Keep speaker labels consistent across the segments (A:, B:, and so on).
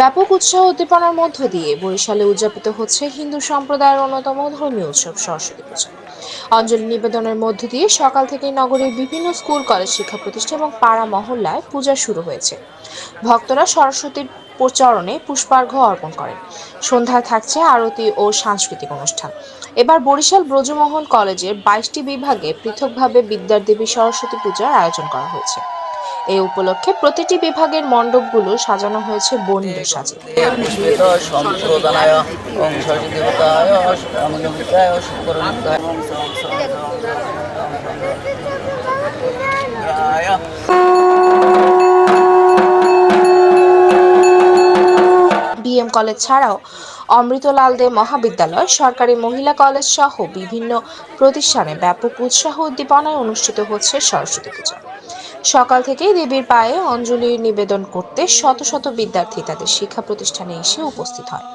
A: ব্যাপক উৎসাহ উদ্দীপনার মধ্য দিয়ে বরিশালে উদযাপিত হচ্ছে হিন্দু সম্প্রদায়ের অন্যতম ধর্মীয় উৎসব সরস্বতী পূজা। অঞ্জলি নিবেদনের মধ্য দিয়ে সকাল থেকেই নগরের বিভিন্ন স্কুল, কলেজ, শিক্ষা প্রতিষ্ঠান এবং পাড়া মহল্লায় পূজা শুরু হয়েছে। ভক্তরা সরস্বতীর চরণে পুষ্পার্ঘ অর্পণ করেন। সন্ধ্যায় থাকছে আরতি ও সাংস্কৃতিক অনুষ্ঠান। এবার বরিশাল ব্রজমোহন কলেজের বাইশটি বিভাগে পৃথকভাবে বিদ্যার দেবী সরস্বতী পূজার আয়োজন করা হয়েছে। এই উপলক্ষে প্রতিটি বিভাগের মণ্ডপগুলো সাজানো হয়েছে বর্ণিল সাজে। বিএম কলেজ ছাড়াও অমৃতলাল দে মহাবিদ্যালয় সরকারি মহিলা কলেজ সহ বিভিন্ন প্রতিষ্ঠানে ব্যাপক উৎসাহ উদ্দীপনায় অনুষ্ঠিত হচ্ছে সরস্বতী পূজা। সকাল থেকেই দেবীর পায়ে অঞ্জলি নিবেদন করতে শত শত বিদ্যার্থী তাদের শিক্ষা প্রতিষ্ঠানে এসে উপস্থিত হয়।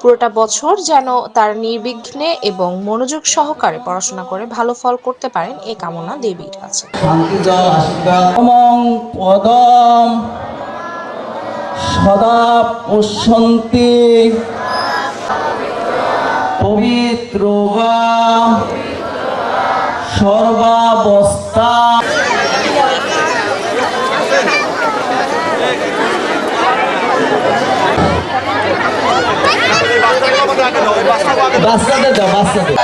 A: পুরোটা বছর যেন তার নির্বিঘ্নে এবং মনোযোগ সহকারে পড়াশোনা করে ভালো ফল করতে পারেন এই কামনা দেবীর কাছে।
B: সদা পশ্যন্তি বাচ্চাদের দাও বাচ্চাদের।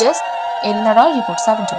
A: Desk Elina Roy report seventy